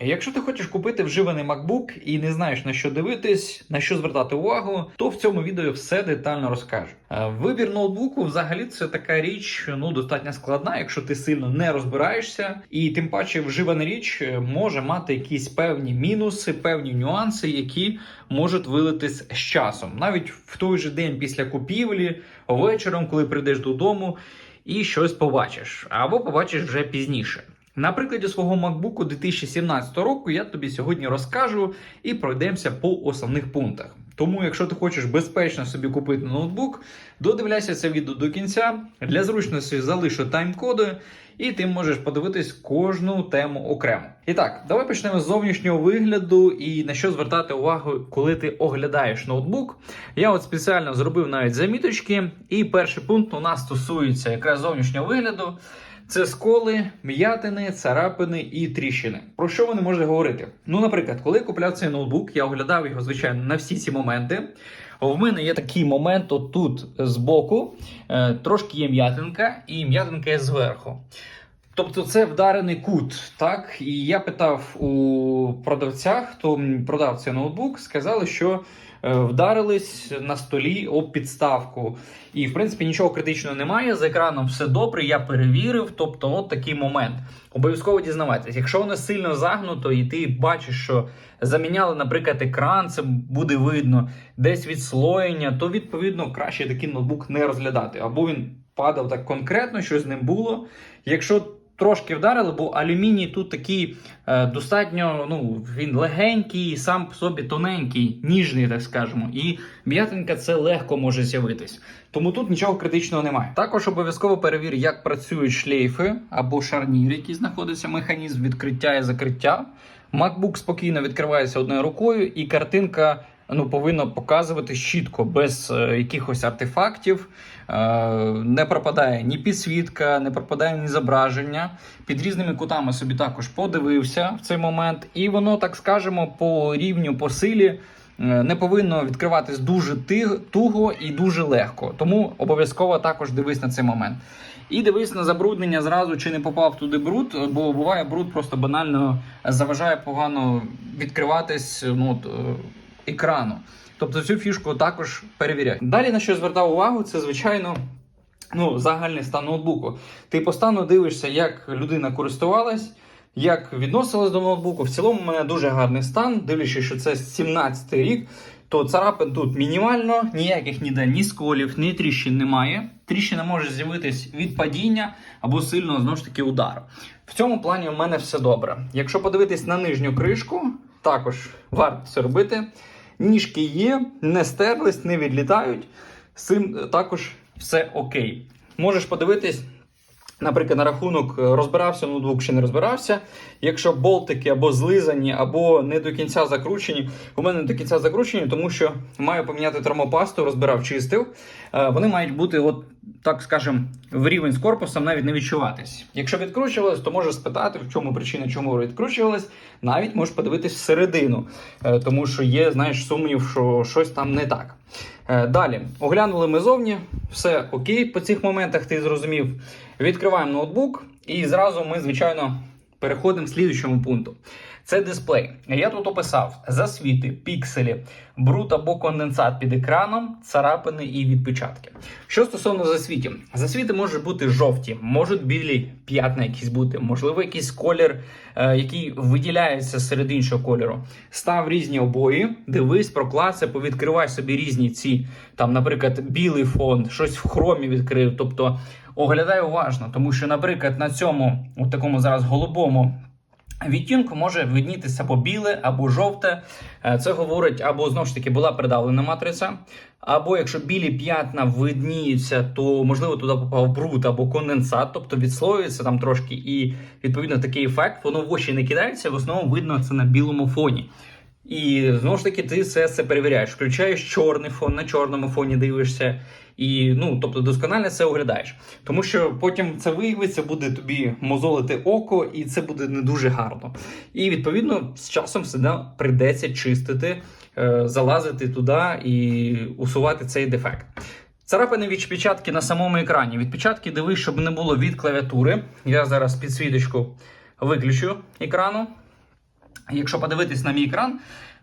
Якщо ти хочеш купити вживаний MacBook і не знаєш на що дивитись, на що звертати увагу, то в цьому відео все детально розкажу. Е, Вибір ноутбуку взагалі це така річ, ну достатньо складна, якщо ти сильно не розбираєшся, і тим паче вживана річ е, може мати якісь певні мінуси, певні нюанси, які можуть вилитись з часом, навіть в той же день після купівлі, вечором, коли прийдеш додому і щось побачиш, або побачиш вже пізніше. На прикладі свого MacBook 2017 року я тобі сьогодні розкажу і пройдемося по основних пунктах. Тому, якщо ти хочеш безпечно собі купити ноутбук, додивляйся це відео до кінця. Для зручності залишу тайм-коди, і ти можеш подивитись кожну тему окремо. І так, давай почнемо з зовнішнього вигляду і на що звертати увагу, коли ти оглядаєш ноутбук. Я от спеціально зробив навіть заміточки, і перший пункт у нас стосується якраз зовнішнього вигляду. Це сколи, м'ятини, царапини і тріщини. Про що вони можуть говорити? Ну, наприклад, коли я купляв цей ноутбук, я оглядав його, звичайно, на всі ці моменти. В мене є такий момент отут збоку, е, трошки є м'ятинка, і м'ятинка є зверху. Тобто це вдарений кут, так? І я питав у продавця, хто продав цей ноутбук, сказали, що вдарились на столі об підставку. І, в принципі, нічого критичного немає. З екраном все добре, я перевірив. Тобто, от такий момент. Обов'язково дізнавайтесь. Якщо воно сильно загнуто, і ти бачиш, що заміняли, наприклад, екран, це буде видно, десь відслоєння, то відповідно краще такий ноутбук не розглядати. Або він падав так конкретно, що з ним було. Якщо Трошки вдарили, бо алюміній тут такий е, достатньо, ну він легенький, сам по собі тоненький, ніжний, так скажемо, і м'ятинка це легко може з'явитись. Тому тут нічого критичного немає. Також обов'язково перевір, як працюють шлейфи або шарнір, який знаходиться механізм відкриття і закриття. MacBook спокійно відкривається одною рукою, і картинка ну, повинна показувати чітко, без е, якихось артефактів. Е, не пропадає ні підсвітка, не пропадає ні зображення. Під різними кутами собі також подивився в цей момент, і воно, так скажемо, по рівню, по силі. е, Не повинно відкриватись дуже туго і дуже легко. Тому обов'язково також дивись на цей момент. І дивись на забруднення зразу, чи не попав туди бруд, бо буває бруд просто банально заважає погано відкриватись ну, е, екрану. Тобто цю фішку також перевіряй. Далі на що я звертав увагу, це звичайно. Ну, загальний стан ноутбуку. Ти по стану дивишся, як людина користувалась, як відносилась до ноутбуку. В цілому, у мене дуже гарний стан. Дивлячись, що це 17 й рік, то царапин тут мінімально, ніяких ніде ні сколів, ні тріщин немає. Тріщина може з'явитись від падіння або сильного знову ж таки удару. В цьому плані у мене все добре. Якщо подивитись на нижню кришку, також варто це робити. Ніжки є, не стерлись, не відлітають. З цим також все окей. Можеш подивитись, наприклад, на рахунок е, розбирався ноутбук чи не розбирався. Якщо болтики або злизані, або не до кінця закручені, у мене не до кінця закручені, тому що маю поміняти термопасту, розбирав, чистив. Е, Вони мають бути, от, так скажемо, в рівень з корпусом навіть не відчуватись. Якщо відкручувалось, то можеш спитати, в чому причина, чому відкручувалось. Навіть можеш подивитись всередину, е, тому що є, знаєш, сумнів, що щось там не так. Далі оглянули ми зовні, все окей. По цих моментах ти зрозумів. Відкриваємо ноутбук, і зразу ми, звичайно, переходимо к слідуючому пункту. Це дисплей. Я тут описав засвіти, пікселі, бруд або конденсат під екраном, царапини і відпечатки. Що стосовно засвітів, засвіти можуть бути жовті, можуть білі п'ятна якісь бути, можливо, якийсь колір, е, який виділяється серед іншого кольору. Став різні обої, дивись, проклацай, повідкривай собі різні ці, там, наприклад, білий фон, щось в хромі відкрив. Тобто оглядай уважно, тому що, наприклад, на цьому, от такому зараз голубому. Відтінку може виднітися або біле, або жовте. Е, Це говорить, або знову ж таки була придавлена матриця, або якщо білі п'ятна видніються, то можливо туди попав бруд або конденсат, тобто відслоюється там трошки, і відповідно такий ефект, воно в очі не кидається, в основному видно це на білому фоні. І знову ж таки, ти все це перевіряєш. Включаєш чорний фон, на чорному фоні дивишся, і ну, тобто досконально це оглядаєш. Тому що потім це виявиться, буде тобі мозолити око, і це буде не дуже гарно. І відповідно з часом все прийдеться чистити, е, залазити туди і усувати цей дефект. Царапини відпечатки на самому екрані. Відпечатки дивись, щоб не було від клавіатури. Я зараз підсвіточку виключу екрану. Якщо подивитись на мій екран,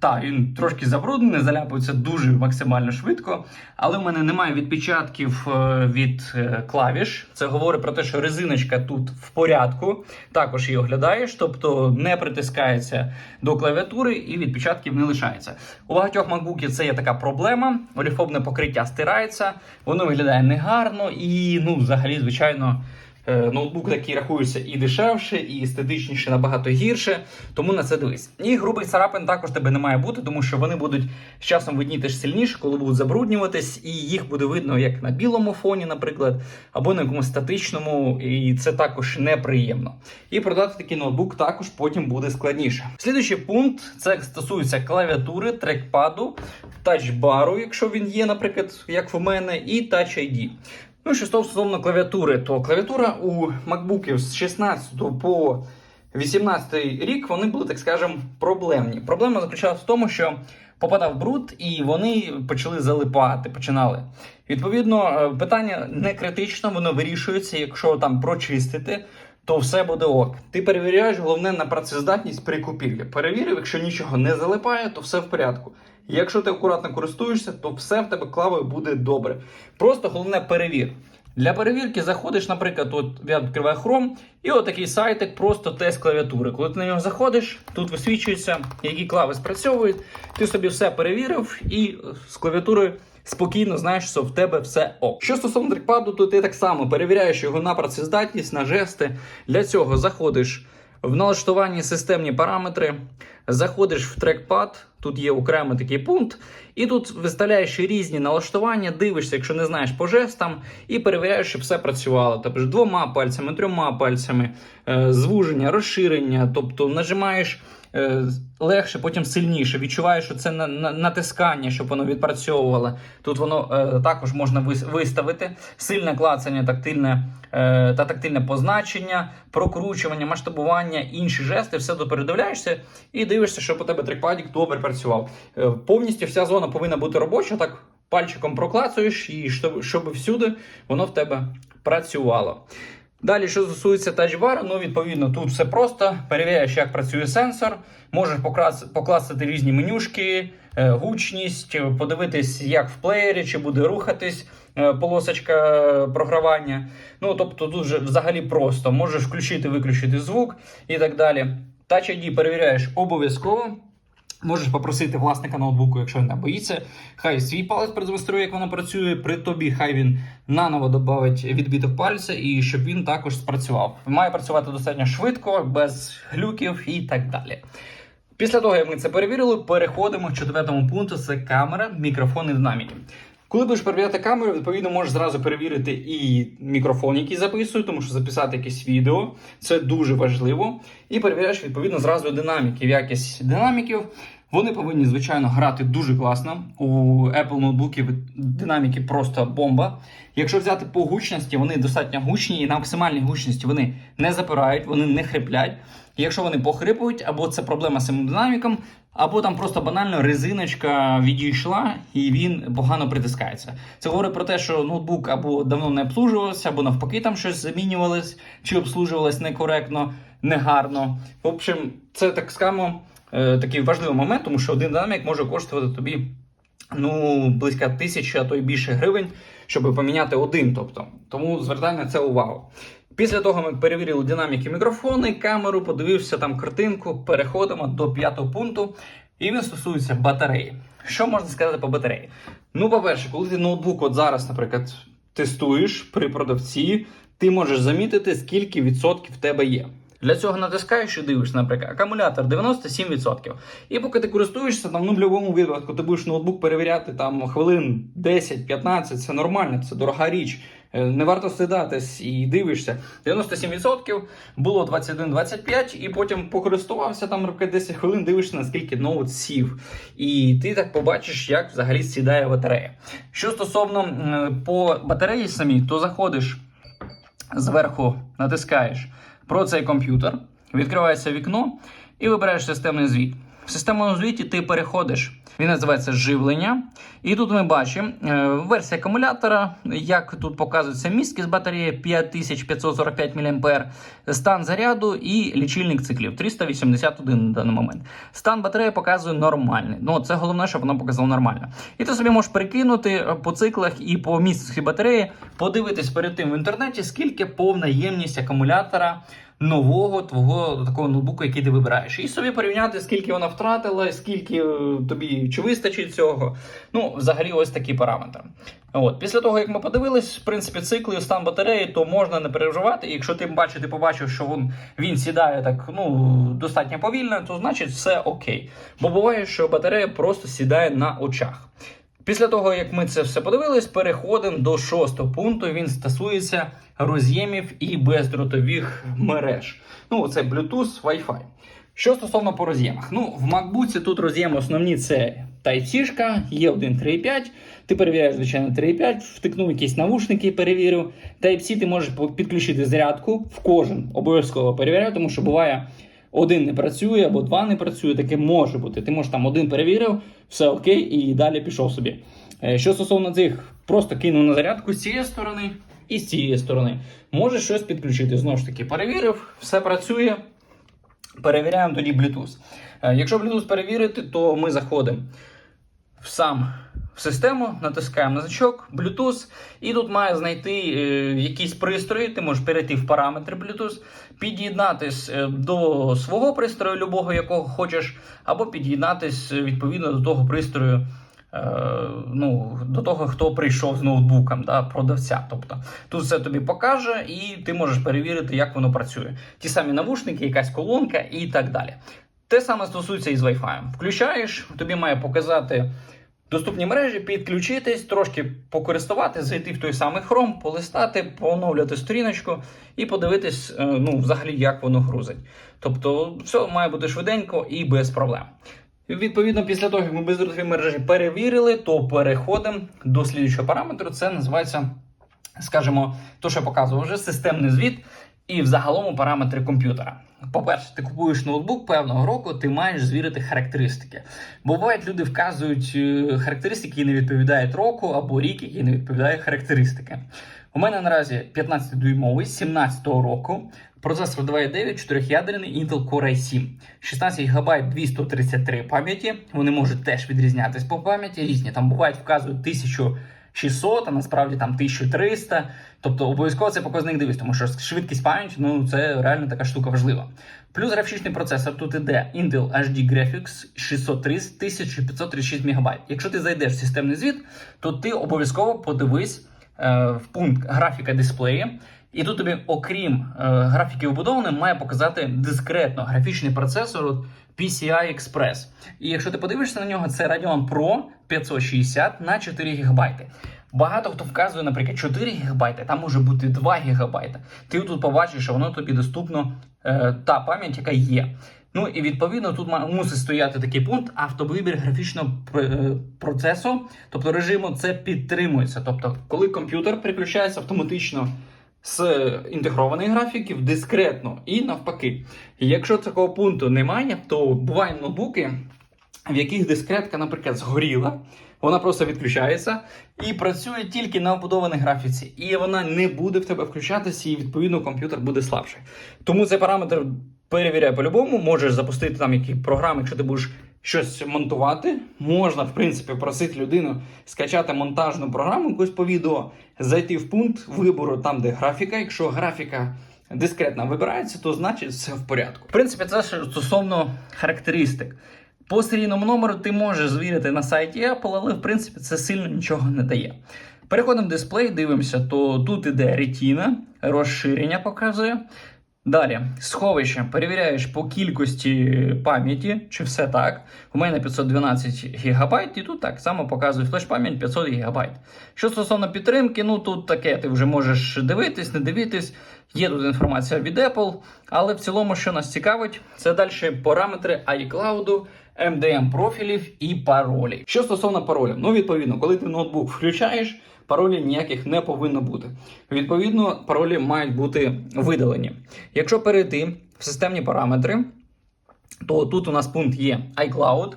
так, він трошки забруднений, заляпується дуже максимально швидко, але в мене немає відпечатків е, від е, клавіш. Це говорить про те, що резиночка тут в порядку. Також її оглядаєш, тобто не притискається до клавіатури і відпечатків не лишається. У багатьох MacBookів це є така проблема. Оліфобне покриття стирається, воно виглядає негарно і, ну, взагалі, звичайно. Е, Ноутбук такий рахується і дешевше, і естетичніше набагато гірше, тому на це дивись. І грубих царапин також тебе не має бути, тому що вони будуть з часом видніти сильніше, коли будуть забруднюватись, і їх буде видно як на білому фоні, наприклад, або на якомусь статичному, і це також неприємно. І продати такий ноутбук також потім буде складніше. Слідуючий пункт це стосується клавіатури, трекпаду, тачбару, якщо він є, наприклад, як в мене, і Touch ID. Ну, що стосовно клавіатури, то клавіатура у MacBookів з 16 по 18 рік вони були, так скажемо, проблемні. Проблема заключалася в тому, що попадав бруд, і вони почали залипати, починали. Відповідно, е, питання не критично, воно вирішується, якщо там прочистити. То все буде ок. Ти перевіряєш головне на працездатність при купівлі. Перевірив, якщо нічого не залипає, то все в порядку. Якщо ти акуратно користуєшся, то все в тебе клавою буде добре. Просто головне перевір. Для перевірки заходиш, наприклад, от я відкриваю Chrome, і от такий сайтик, просто тест клавіатури. Коли ти на нього заходиш, тут висвічується, які клави спрацьовують. Ти собі все перевірив і з клавіатури спокійно знаєш, що в тебе все ок. Що стосовно трекпаду, то ти так само перевіряєш його на працездатність, на жести. Для цього заходиш в налаштуванні системні параметри, заходиш в трекпад, тут є окремий такий пункт, і тут виставляєш різні налаштування, дивишся, якщо не знаєш по жестам, і перевіряєш, щоб все працювало. Тобто двома пальцями, трьома пальцями, е, звуження, розширення, тобто нажимаєш. Е, Легше, потім сильніше. Відчуваєш, що це на, на, натискання, щоб воно відпрацьовувало. Тут воно е, також можна вис- виставити. Сильне клацання, тактильне е, та тактильне позначення, прокручування, масштабування, інші жести. Все тут передивляєшся і дивишся, щоб у тебе трекпадік добре працював. Повністю вся зона повинна бути робоча. Так пальчиком проклацуєш, і щоб, щоб всюди воно в тебе працювало. Далі, що стосується тачбару, ну відповідно тут все просто. Перевіряєш, як працює сенсор, можеш покласти різні менюшки, е, гучність, е, подивитись, як в плеєрі, чи буде рухатись е, полосочка програвання. Ну тобто тут вже взагалі просто можеш включити, виключити звук і так далі. Touch ID перевіряєш обов'язково. Можеш попросити власника ноутбуку, якщо він не боїться. Хай свій палець продемонструє, як воно працює. При тобі хай він наново додавить відбиток пальця і щоб він також спрацював. Має працювати достатньо швидко, без глюків і так далі. Після того, як ми це перевірили, переходимо к четвертому пункту: це камера, мікрофон і динаміки. Коли будеш перевіряти камеру, відповідно можеш зразу перевірити і мікрофон, який записує, тому що записати якесь відео це дуже важливо. І перевіряєш відповідно зразу динаміків. Якість динаміків. Вони повинні, звичайно, грати дуже класно. У Apple ноутбуків динаміки просто бомба. Якщо взяти по гучності, вони достатньо гучні, і на максимальній гучності вони не запирають, вони не хриплять. Якщо вони похрипують, або це проблема з самим динаміком, або там просто банально резиночка відійшла і він погано притискається. Це говорить про те, що ноутбук або давно не обслужувався, або навпаки там щось замінювалось, чи обслужувалось некоректно, негарно. В общем, це так скамо е, такий важливий момент, тому що один динамік може коштувати тобі ну, близько тисячі, а то й більше гривень, щоб поміняти один. Тобто. Тому звертай на це увагу. Після того ми перевірили динаміки мікрофони, камеру, подивився там картинку. Переходимо до п'ятого пункту. І він стосується батареї. Що можна сказати по батареї? Ну, по-перше, коли ти ноутбук от зараз, наприклад, тестуєш при продавці, ти можеш замітити, скільки відсотків в тебе є. Для цього натискаєш і дивишся, наприклад, акумулятор 97%. І поки ти користуєшся, там, ну, в будь-якому випадку ти будеш ноутбук перевіряти там хвилин 10-15, це нормально, це дорога річ. Е, Не варто стидатись і дивишся. 97% було 21-25, і потім покористувався там наприклад, 10 хвилин, дивишся, наскільки ноут сів. І ти так побачиш, як взагалі сідає батарея. Що стосовно по батареї самій, то заходиш зверху, натискаєш про цей комп'ютер, відкривається вікно і вибираєш системний звіт. В системному звіті ти переходиш Він називається живлення. І тут ми бачимо е, версія акумулятора, як тут показується місткість батареї 5545 мА, стан заряду і лічильник циклів 381 на даний момент. Стан батареї показує нормальний. Ну, це головне, щоб воно показало нормально. І ти собі можеш перекинути е, по циклах і по місткості батареї, подивитись перед тим в інтернеті, скільки повна ємність акумулятора нового твого такого ноутбуку, який ти вибираєш, і собі порівняти, скільки вона втратила, скільки е, чи вистачить цього. Ну, взагалі, ось такі параметри. От, після того, як ми подивились, в принципі, цикли, стан батареї, то можна не переживати. І якщо ти бачиш, ти побачив, що він, він сідає так ну, достатньо повільно, то значить все окей. Бо буває, що батарея просто сідає на очах. Після того, як ми це все подивились, переходимо до шостого пункту. Він стосується роз'ємів і бездротових мереж. Ну, це Bluetooth, Wi-Fi. Що стосовно по роз'ємах, ну в MacBook тут роз'єми основні це Type-C, є 1 3.5. Ти перевіряєш, звичайно, 3.5, втикнув якісь навушники, перевірив. Type-C ти можеш підключити зарядку в кожен обов'язково перевіряю, тому що буває. Один не працює або два не працює, таке може бути. Ти можеш там один перевірив, все окей, і далі пішов собі. Е, Що стосовно цих, просто кинув на зарядку з цієї сторони і з цієї сторони. Можеш щось підключити. Знову ж таки, перевірив, все працює. Перевіряємо тоді Bluetooth. Е, Якщо Bluetooth перевірити, то ми заходимо в сам в систему, натискаємо на значок Bluetooth, і тут має знайти е, якісь пристрої. Ти можеш перейти в параметри Bluetooth, під'єднатись е, до свого пристрою, любого якого хочеш, або під'єднатись відповідно до того пристрою. Ну, до того, хто прийшов з ноутбуком, да, продавця. Тобто тут все тобі покаже, і ти можеш перевірити, як воно працює. Ті самі навушники, якась колонка і так далі. Те саме стосується і з Wi-Fi. Включаєш, тобі має показати доступні мережі, підключитись, трошки покористувати, зайти в той самий Chrome, полистати, пооновлювати сторіночку і подивитись, е, ну, взагалі, як воно грузить. Тобто, все має бути швиденько і без проблем. Відповідно, після того, як ми бездротові мережі перевірили, то переходимо до слідчого параметру. Це називається, скажімо, то, що я показував вже системний звіт і взагалом параметри комп'ютера. По-перше, ти купуєш ноутбук певного року, ти маєш звірити характеристики. Бувають, люди вказують е, характеристики, які не відповідають року, або рік, який не відповідає характеристики. У мене наразі 15-дюймовий з 17-го року. Процесор 2.9, 4-ядерний Intel Core i7, 16 ГБ 233 пам'яті. Вони можуть теж відрізнятись по пам'яті. Різні там бувають, вказують 1600, а насправді там 1300. Тобто обов'язково цей показник дивись, тому що швидкість пам'яті ну це реально така штука важлива. Плюс графічний процесор тут іде Intel HD Graphics 630 1536 МБ. Якщо ти зайдеш в системний звіт, то ти обов'язково подивись в пункт графіка дисплеї. І тут тобі, окрім е, графіки вбудованої, має показати дискретно графічний процесор PCI Express. І якщо ти подивишся на нього, це Radeon Pro 560 на 4 ГБ. Багато хто вказує, наприклад, 4 ГБ, там може бути 2 ГБ. Ти тут побачиш, що воно тобі доступно е, та пам'ять, яка є. Ну і відповідно тут мусить стояти такий пункт автовибір графічного е, процесу, тобто режиму це підтримується. Тобто, коли комп'ютер переключається автоматично з інтегрованих графіків дискретно і навпаки. І якщо такого пункту немає, то бувають ноутбуки, в яких дискретка, наприклад, згоріла. Вона просто відключається і працює тільки на вбудованій графіці, і вона не буде в тебе включатися, і відповідно комп'ютер буде слабший. Тому цей параметр перевіряй по-любому. Можеш запустити там які програми, якщо ти будеш щось монтувати. Можна, в принципі, просити людину скачати монтажну програму якусь по відео, зайти в пункт вибору там, де графіка. Якщо графіка дискретно вибирається, то значить все в порядку. В принципі, це стосовно характеристик. По серійному номеру ти можеш звірити на сайті Apple, але в принципі це сильно нічого не дає. Переходимо в дисплей, дивимося, то тут іде ретіна, розширення показує. Далі, сховище. Перевіряєш по кількості пам'яті, чи все так. У мене 512 ГБ, і тут так само показує флеш-пам'ять 500 ГБ. Що стосовно підтримки, ну тут таке, ти вже можеш дивитись, не дивитись. Є тут інформація від Apple, але в цілому, що нас цікавить, це далі параметри iCloud, MDM профілів і паролі. Що стосовно паролів, ну відповідно, коли ти ноутбук включаєш, паролів ніяких не повинно бути. Відповідно, паролі мають бути видалені. Якщо перейти в системні параметри, то тут у нас пункт є iCloud.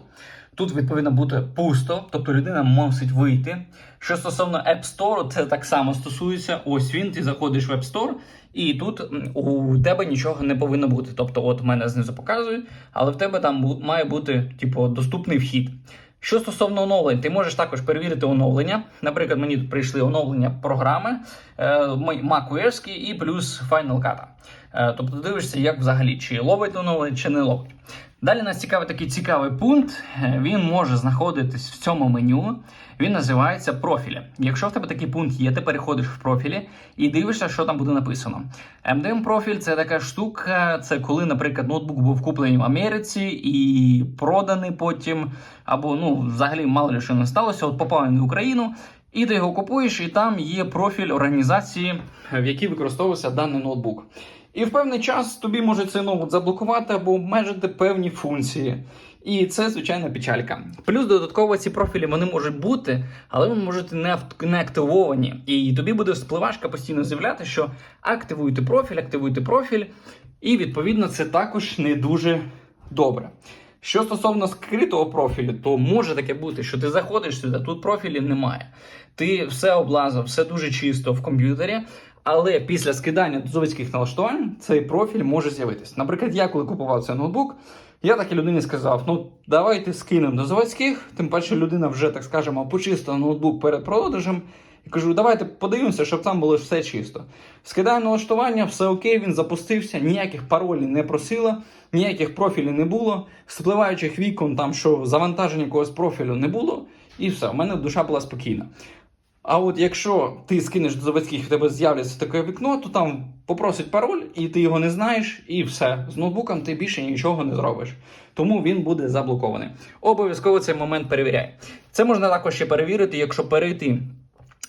Тут відповідно бути пусто, тобто людина мусить вийти. Що стосовно App Store, це так само стосується. Ось він, ти заходиш в App Store, і тут у тебе нічого не повинно бути. Тобто, от мене знизу показує, але в тебе там має бути типу, доступний вхід. Що стосовно оновлень, ти можеш також перевірити оновлення. Наприклад, мені тут прийшли оновлення програми е, macOS і плюс Final Cut. Е, тобто дивишся, як взагалі, чи ловить оновлення, чи не ловить. Далі нас цікавий такий цікавий пункт. Він може знаходитись в цьому меню. Він називається профілі. Якщо в тебе такий пункт є, ти переходиш в профілі і дивишся, що там буде написано. MDM профіль це така штука. Це коли, наприклад, ноутбук був куплений в Америці і проданий потім, або ну взагалі мало ли що не сталося. От попав він в Україну. І ти його купуєш, і там є профіль організації, в якій використовувався даний ноутбук. І в певний час тобі може цей ноут заблокувати або обмежити певні функції. І це звичайна печалька. Плюс додатково ці профілі вони можуть бути, але вони можуть не, не активовані. І тобі буде спливашка постійно з'являти, що активуйте профіль, активуйте профіль. І відповідно це також не дуже добре. Що стосовно скритого профілю, то може таке бути, що ти заходиш сюди, тут профілів немає. Ти все облазив, все дуже чисто в комп'ютері, але після скидання до заводських налаштувань цей профіль може з'явитись. Наприклад, я коли купував цей ноутбук, я так і людині сказав: ну давайте скинемо до заводських, тим паче людина вже, так скажемо, почистила ноутбук перед продажем. І кажу, давайте подивимося, щоб там було все чисто. Скидаю налаштування, все окей, він запустився, ніяких паролів не просила, ніяких профілів не було, спливаючих вікон, там що завантаження якогось профілю не було, і все, у мене душа була спокійна. А от якщо ти скинеш до заводських, в тебе з'являться таке вікно, то там попросить пароль, і ти його не знаєш, і все. З ноутбуком ти більше нічого не зробиш. Тому він буде заблокований. Обов'язково цей момент перевіряй. Це можна також ще перевірити, якщо перейти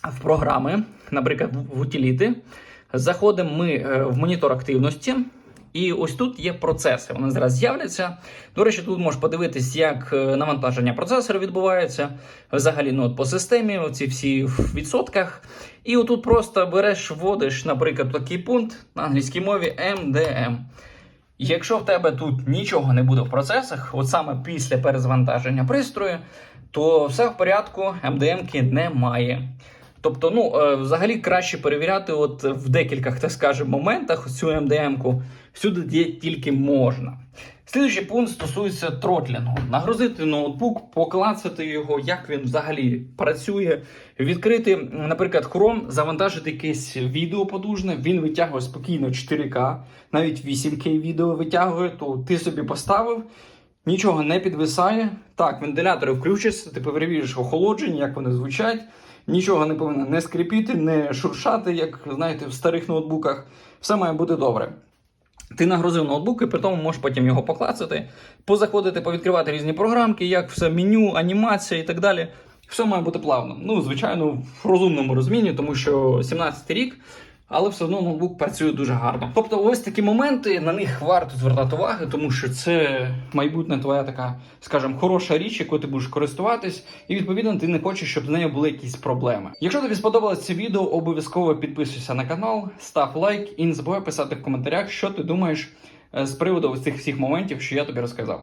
в програми, наприклад, в утиліти. Заходимо ми е, в монітор активності. І ось тут є процеси. Вони зараз з'являться. До речі, тут можеш подивитись, як е, навантаження процесора відбувається. Взагалі, ну, от по системі, оці всі в відсотках. І отут просто береш, вводиш, наприклад, такий пункт на англійській мові MDM. Якщо в тебе тут нічого не буде в процесах, от саме після перезвантаження пристрою, то все в порядку, MDM-ки немає. Тобто, ну, е, взагалі краще перевіряти от в декількох, так скажемо, моментах цю MDM-ку, всюди де тільки можна. Слідуючий пункт стосується тротлінгу. Нагрузити ноутбук, поклацати його, як він взагалі працює, відкрити, наприклад, Chrome, завантажити якесь відео подужне, він витягує спокійно 4К, навіть 8К відео витягує, то ти собі поставив. Нічого не підвисає. Так, вентилятори включаться, ти перевіриш охолодження, як вони звучать. Нічого не повинно не скрипіти, не шуршати, як знаєте, в старих ноутбуках. Все має бути добре. Ти нагрузив ноутбук і при тому можеш потім його поклацати, позаходити, повідкривати різні програмки, як все меню, анімація і так далі. Все має бути плавно. Ну, звичайно, в розумному розміні, тому що 17-й рік, але все одно ноутбук працює дуже гарно. Тобто, ось такі моменти, на них варто звертати увагу, тому що це майбутня твоя така, скажімо, хороша річ, яку ти будеш користуватись, і відповідно ти не хочеш, щоб з нею були якісь проблеми. Якщо тобі сподобалось це відео, обов'язково підписуйся на канал, став лайк і не забувай писати в коментарях, що ти думаєш е, з приводу цих всіх моментів, що я тобі розказав.